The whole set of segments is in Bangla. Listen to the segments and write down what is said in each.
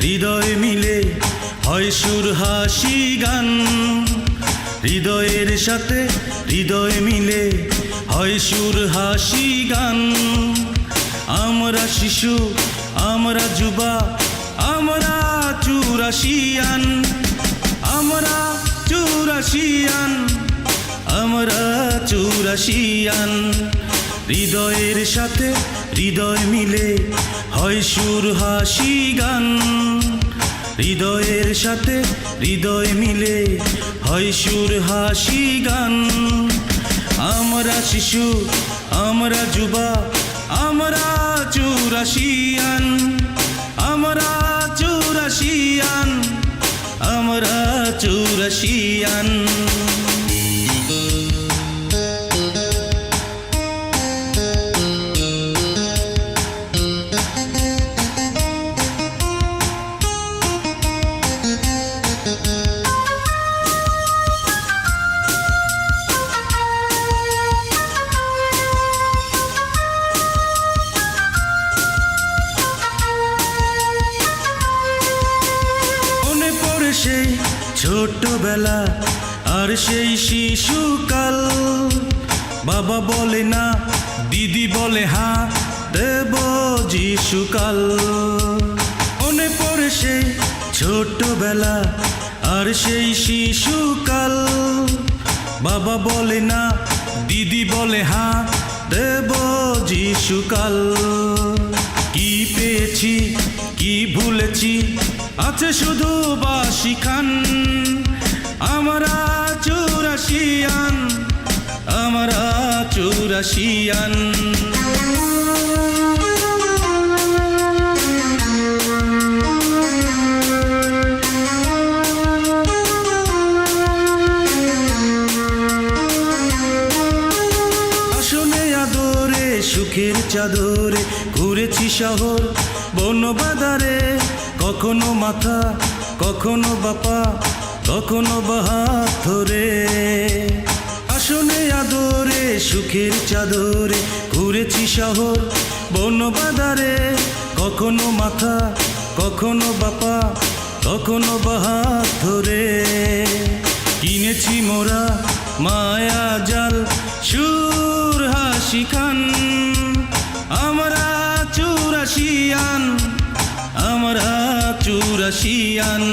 হৃদয় মিলে হয় সুর, হাসি, গান। হৃদয়ের সাথে হৃদয় মিলে হয় সুর, হাসি, গান। আমরা শিশু, আমরা যুবা, আমরা চুরাশিয়ান। আমরা চুরাশিয়ান আমরা চুরাশিয়ান। হৃদয়ের সাথে হৃদয় মিলে হয় সুর, হাসি, গান। হৃদয়ের সাথে হৃদয় মিলে হয় সুর, হাসি, গান। আমরা শিশু, আমরা যুবা, আমরা চুরাশিয়ান। সেই ছোটবেলা, আর সেই শিশুকাল। বাবা বলে না, দিদি বলে, হা, দেব যিশুকাল। মনে পড়ে সেই ছোটবেলা, আর সেই শিশুকাল। বাবা বলে না, দিদি বলে, হা, দেব যিশুকাল। কি পেয়েছি, কি ভুলেছি আছে শুধু বাসি খান। আমরা চুরাশিয়ান আমরা চুরাশিয়ান। সুখের চাদরে ঘুরেছি শহর বন বাদারে কখনো মাথা, কখনো বাপা, কখনো বাহাত ধরে। আসনে আদরে, সুখের চাদরে ঘুরেছি শহর বন বাদারে কখনো মাথা, কখনো বাপা, কখনো বাহাত ধরে। কিনেছি মোরা মায়া জাল, সুর হাসি খান। আমরা চুরাশিয়ান আমরা চুরাশিয়ান।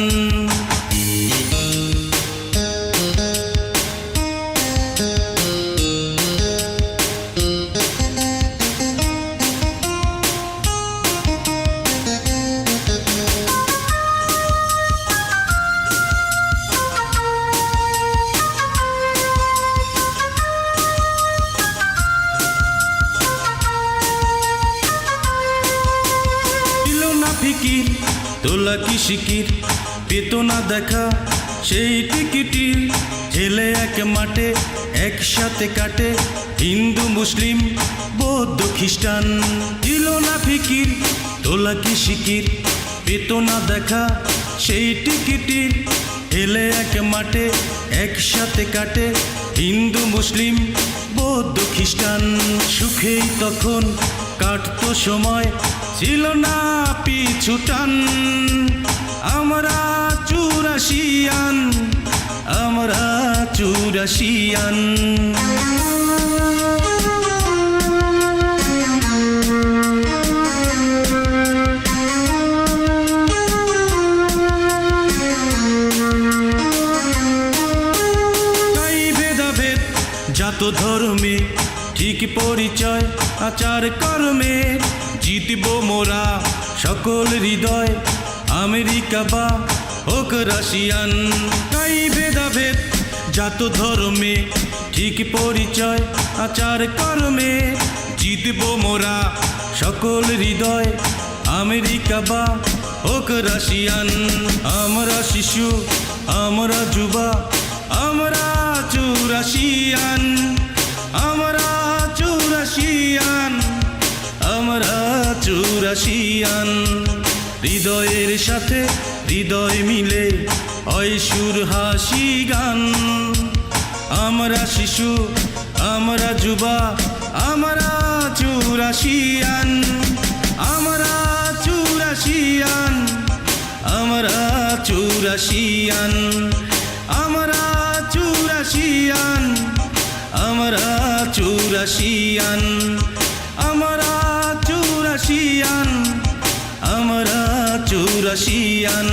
তোলা কি শিকির? পেত না দেখা। সেই টিকিটির ছেলে এক মাঠে, একসাথে কাটে হিন্দু, মুসলিম, বৌদ্ধ, খ্রিস্টান। ছিল না ফিকির, তোলা কি শিকির? পেত না দেখা। সেই টিকিটির ছেলে এক মাঠে, একসাথে কাটে হিন্দু, মুসলিম, বৌদ্ধ, খ্রিস্টান। সুখেই তখন কাটতো সময়। ছিল না পিছু টান। আমরা চুরাশিয়ান আমরা চুরাশিয়ান। জাত ধর্মে ঠিক পরিচয় আচার কর্মে জিতব মোরা। সকল হৃদয়, আমেরিকা বা হোক রাশিয়ান। তাই ভেদাভেদ, জাত ধর্মে ঠিক পরিচয়, আচার কর্মে জিতব মোরা। সকল হৃদয়, আমেরিকা বা হোক রাশিয়ান। আমরা শিশু, আমরা যুবা, আমরা চুরাশিয়ান। আমরা চুরাশিয়ান। হৃদয়ের সাথে হৃদয় মিলে সুর হাসি গান। আমরা শিশু, আমরা যুবা, আমরা চুরাশিয়ান। আমরা চুরাশি চুরাশিয়ান, আমরা চুরাশিয়ান। আমরা চুরাশিয়ান আমরা চুরাশিয়ান। চুরাশিয়ান আমরা চুরাশিয়ান।